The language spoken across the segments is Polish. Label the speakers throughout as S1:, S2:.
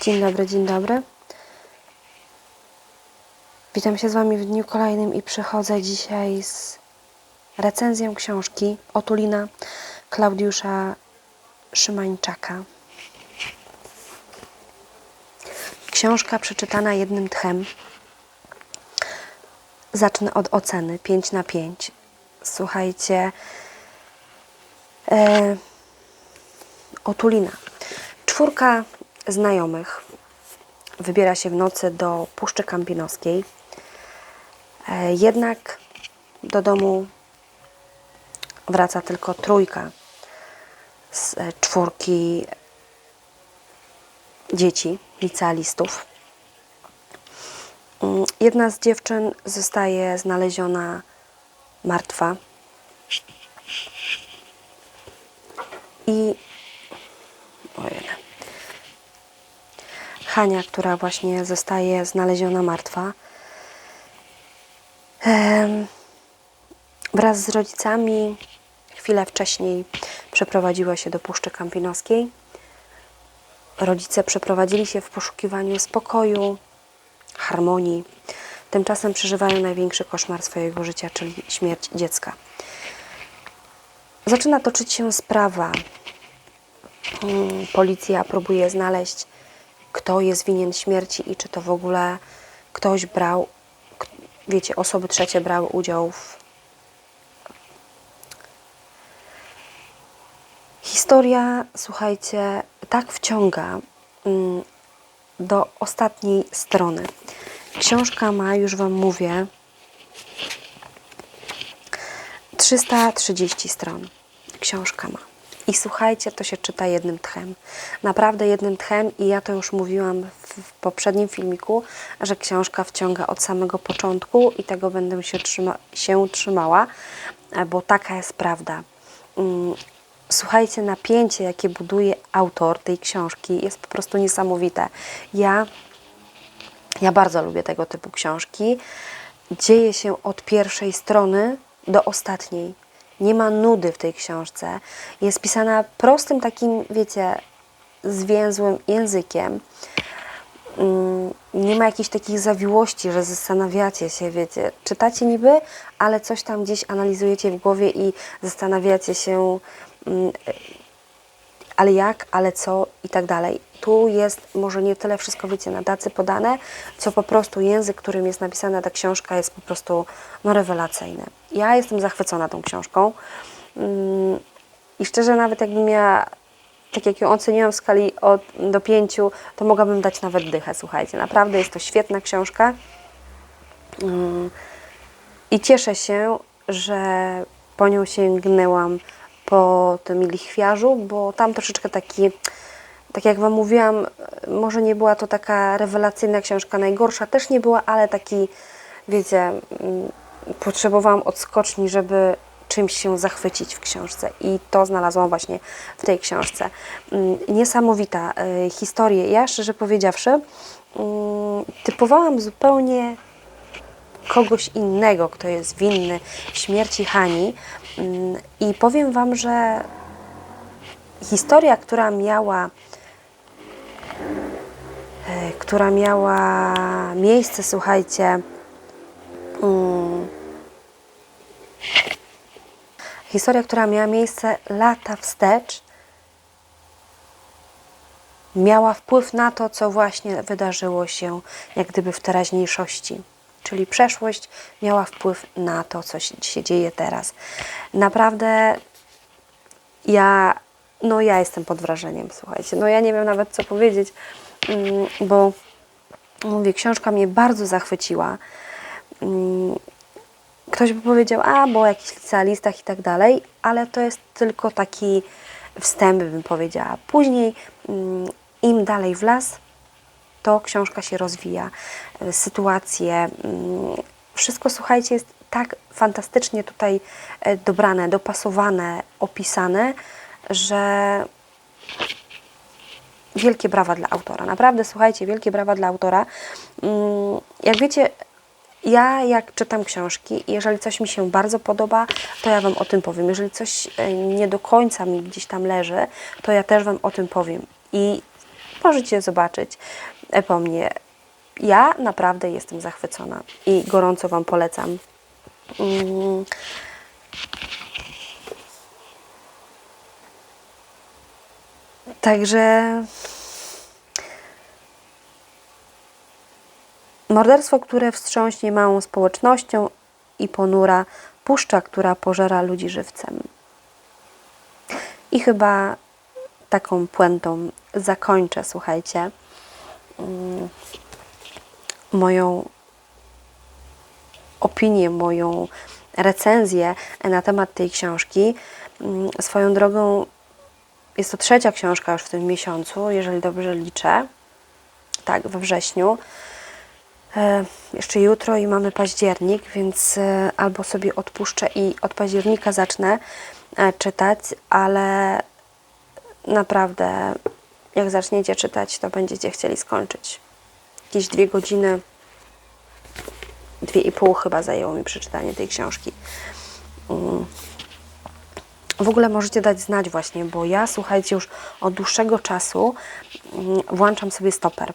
S1: Dzień dobry, dzień dobry. Witam się z Wami w dniu kolejnym i przychodzę dzisiaj z recenzją książki Otulina Klaudiusza Szymańczaka. Książka przeczytana jednym tchem. Zacznę od oceny 5 na 5. Słuchajcie, e, Otulina. Czwórka znajomych wybiera się w nocy do Puszczy Kampinoskiej. E, Jednak do domu wraca tylko trójka z e, czwórki dzieci, licealistów. Mm, Jedna z dziewczyn zostaje znaleziona martwa. I Hania, która właśnie zostaje znaleziona martwa, wraz z rodzicami chwilę wcześniej przeprowadziła się do Puszczy Kampinoskiej. Rodzice przeprowadzili się w poszukiwaniu spokoju, harmonii. Tymczasem przeżywają największy koszmar swojego życia, czyli śmierć dziecka. Zaczyna toczyć się sprawa. Mm, Policja próbuje znaleźć, kto jest winien śmierci i czy to w ogóle ktoś brał, wiecie, osoby trzecie brały udział w. Historia, słuchajcie, tak wciąga mm, do ostatniej strony. Książka ma, już Wam mówię, 330 stron. Książka ma. I słuchajcie, to się czyta jednym tchem. Naprawdę jednym tchem i ja to już mówiłam w, poprzednim filmiku, że książka wciąga od samego początku i tego będę się, trzyma, się trzymała, e, bo taka jest prawda. Mm, Słuchajcie, napięcie, jakie buduje autor tej książki jest po prostu niesamowite. Ja ja bardzo lubię tego typu książki. Dzieje się od pierwszej strony do ostatniej. Nie ma nudy w tej książce. Jest pisana prostym takim, wiecie, zwięzłym językiem. Mm, Nie ma jakichś takich zawiłości, że zastanawiacie się, wiecie, czytacie niby, ale coś tam gdzieś analizujecie w głowie i zastanawiacie się, mm, ale jak, ale co i tak dalej. Tu jest może nie tyle wszystko, wiecie, na tacy podane, co po prostu język, którym jest napisana ta książka jest po prostu no, rewelacyjny. Ja jestem zachwycona tą książką Mm, i szczerze nawet jakbym miała, tak jak ją oceniłam w skali od do pięciu, to mogłabym dać nawet dychę, słuchajcie. Naprawdę jest to świetna książka. Mm, I cieszę się, że po nią sięgnęłam po tym lichwiarzu, bo tam troszeczkę taki, tak jak Wam mówiłam, może nie była to taka rewelacyjna książka, najgorsza też nie była, ale taki, wiecie, mm, potrzebowałam odskoczni, żeby czymś się zachwycić w książce i to znalazłam właśnie w tej książce. Mm, Niesamowita y, historia. Ja szczerze powiedziawszy, mm, typowałam zupełnie kogoś innego, kto jest winny śmierci Hani. Mm, I powiem Wam, że historia, która miała, e, która miała miejsce, słuchajcie, mm, historia, która miała miejsce lata wstecz, miała wpływ na to, co właśnie wydarzyło się jak gdyby w teraźniejszości. Czyli przeszłość miała wpływ na to, co się, dzieje teraz. Naprawdę ja, no ja jestem pod wrażeniem, słuchajcie. No ja nie wiem nawet, co powiedzieć, mm, bo mówię, książka mnie bardzo zachwyciła. Mm, Ktoś by powiedział, a bo o jakichś licealistach i tak dalej, ale to jest tylko taki wstęp, bym powiedziała. Później, mm, im dalej w las, to książka się rozwija, y, sytuacje, mm, wszystko słuchajcie, jest tak fantastycznie tutaj e, dobrane, dopasowane, opisane, że wielkie brawa dla autora. Naprawdę, słuchajcie, wielkie brawa dla autora. Mm, Jak wiecie, ja jak czytam książki, jeżeli coś mi się bardzo podoba, to ja Wam o tym powiem. Jeżeli coś e, nie do końca mi gdzieś tam leży, to ja też Wam o tym powiem. I możecie zobaczyć e, po mnie. Ja naprawdę jestem zachwycona i gorąco Wam polecam. Mm. Także morderstwo, które wstrząśnie małą społecznością i ponura puszcza, która pożera ludzi żywcem. I chyba taką puentą zakończę, słuchajcie, mm, moją opinię, moją recenzję na temat tej książki. Mm, Swoją drogą jest to trzecia książka już w tym miesiącu, jeżeli dobrze liczę. Tak, we wrześniu. E, jeszcze jutro i mamy październik, więc e, albo sobie odpuszczę i od października zacznę e, czytać, ale naprawdę jak zaczniecie czytać, to będziecie chcieli skończyć. Jakieś dwie godziny, dwie i pół chyba zajęło mi przeczytanie tej książki. Mm. W ogóle możecie dać znać właśnie, bo ja słuchajcie już od dłuższego czasu mm, włączam sobie stoper.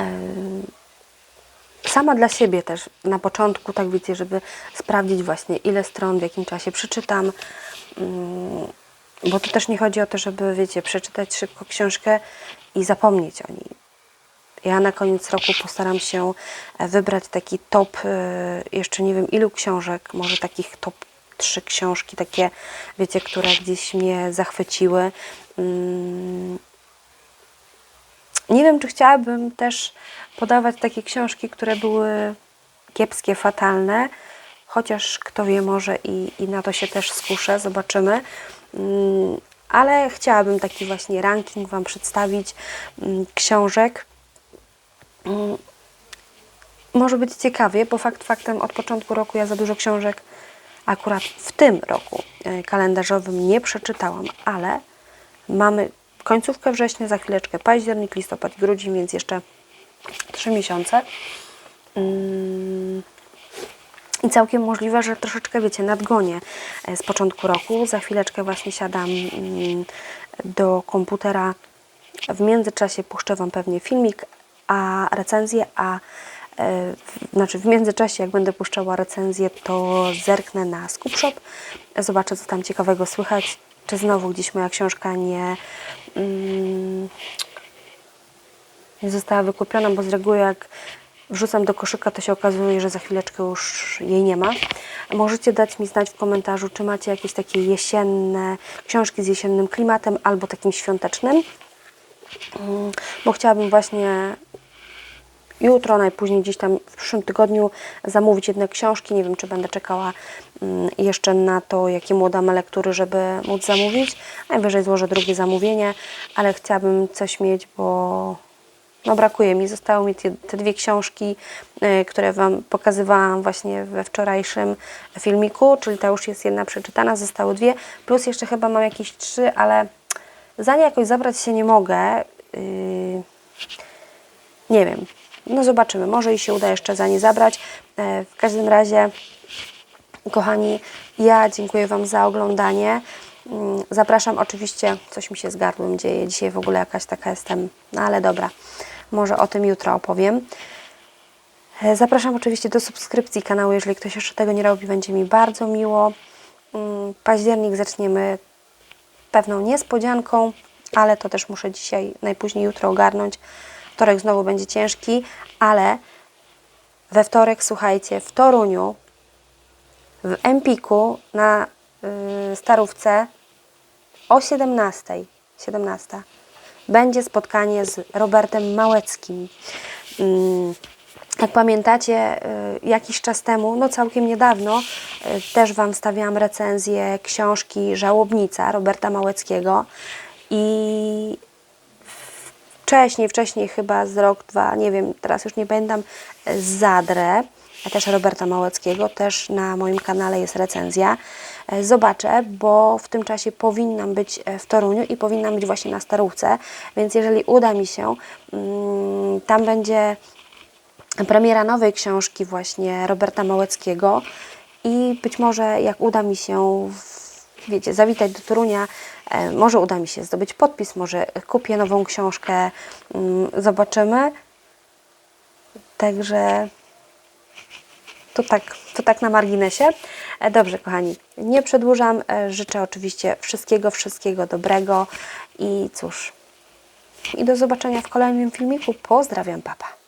S1: Ym, Sama dla siebie też na początku, tak wiecie, żeby sprawdzić właśnie ile stron w jakim czasie przeczytam. Bo to też nie chodzi o to, żeby wiecie, przeczytać szybko książkę i zapomnieć o niej. Ja na koniec roku postaram się e, wybrać taki top, e, jeszcze nie wiem ilu książek, może takich top trzy książki, takie, wiecie, które gdzieś mnie zachwyciły. Mm. Nie wiem, czy chciałabym też podawać takie książki, które były kiepskie, fatalne, chociaż kto wie, może i, i na to się też skuszę, zobaczymy. Mm, Ale chciałabym taki właśnie ranking Wam przedstawić mm, książek. Mm, Może być ciekawie, bo fakt faktem od początku roku ja za dużo książek akurat w tym roku e, kalendarzowym nie przeczytałam, ale mamy końcówkę września, za chwileczkę październik, listopad, grudzień, więc jeszcze trzy miesiące. Mm. I całkiem możliwe, że troszeczkę, wiecie, nadgonię e, z początku roku. Za chwileczkę właśnie siadam mm, do komputera. W międzyczasie puszczę Wam pewnie filmik, a recenzję, a e, znaczy w międzyczasie, jak będę puszczała recenzję, to zerknę na Skupshop, zobaczę, co tam ciekawego słychać, czy znowu gdzieś moja książka nie, mm, nie została wykupiona, bo z reguły jak wrzucam do koszyka, to się okazuje, że za chwileczkę już jej nie ma. Możecie dać mi znać w komentarzu, czy macie jakieś takie jesienne książki z jesiennym klimatem albo takim świątecznym, Mm, bo chciałabym właśnie jutro, najpóźniej gdzieś tam w przyszłym tygodniu zamówić jedne książki. Nie wiem, czy będę czekała mm, jeszcze na to, jakie młoda ma lektury, żeby móc zamówić. Najwyżej złożę drugie zamówienie, ale chciałabym coś mieć, bo no brakuje mi. Zostały mi te, te dwie książki, y, które Wam pokazywałam właśnie we wczorajszym filmiku, czyli ta już jest jedna przeczytana, zostały dwie, plus jeszcze chyba mam jakieś trzy, ale za nie jakoś zabrać się nie mogę. Yy, nie wiem. No zobaczymy. Może i się uda jeszcze za nie zabrać. E, W każdym razie, kochani, ja dziękuję Wam za oglądanie. Mm, Zapraszam oczywiście, coś mi się z gardłem dzieje. Dzisiaj w ogóle jakaś taka jestem, no ale dobra. Może o tym jutro opowiem. E, Zapraszam oczywiście do subskrypcji kanału, jeżeli ktoś jeszcze tego nie robi, będzie mi bardzo miło. Mm, Październik zaczniemy pewną niespodzianką, ale to też muszę dzisiaj, najpóźniej jutro ogarnąć. Wtorek znowu będzie ciężki, ale we wtorek, słuchajcie, w Toruniu, w Empiku na y, Starówce o 17, 17 będzie spotkanie z Robertem Małeckim. Ym, jak pamiętacie, y, jakiś czas temu, no całkiem niedawno, y, też Wam stawiałam recenzję książki Żałobnica Roberta Małeckiego i wcześniej, wcześniej chyba z rok, dwa, nie wiem, teraz już nie pamiętam, y, Zadrę, też Roberta Małeckiego, też na moim kanale jest recenzja. E, Zobaczę, bo w tym czasie powinnam być e, w Toruniu i powinnam być właśnie na Starówce, więc jeżeli uda mi się, mm, tam będzie premiera nowej książki właśnie Roberta Małeckiego i być może jak uda mi się wiecie, zawitać do Torunia. E, może uda mi się zdobyć podpis, może kupię nową książkę, mm, zobaczymy. Także to tak, to tak na marginesie. E, Dobrze, kochani, nie przedłużam. E, Życzę oczywiście wszystkiego, wszystkiego dobrego i cóż, i do zobaczenia w kolejnym filmiku. Pozdrawiam, papa.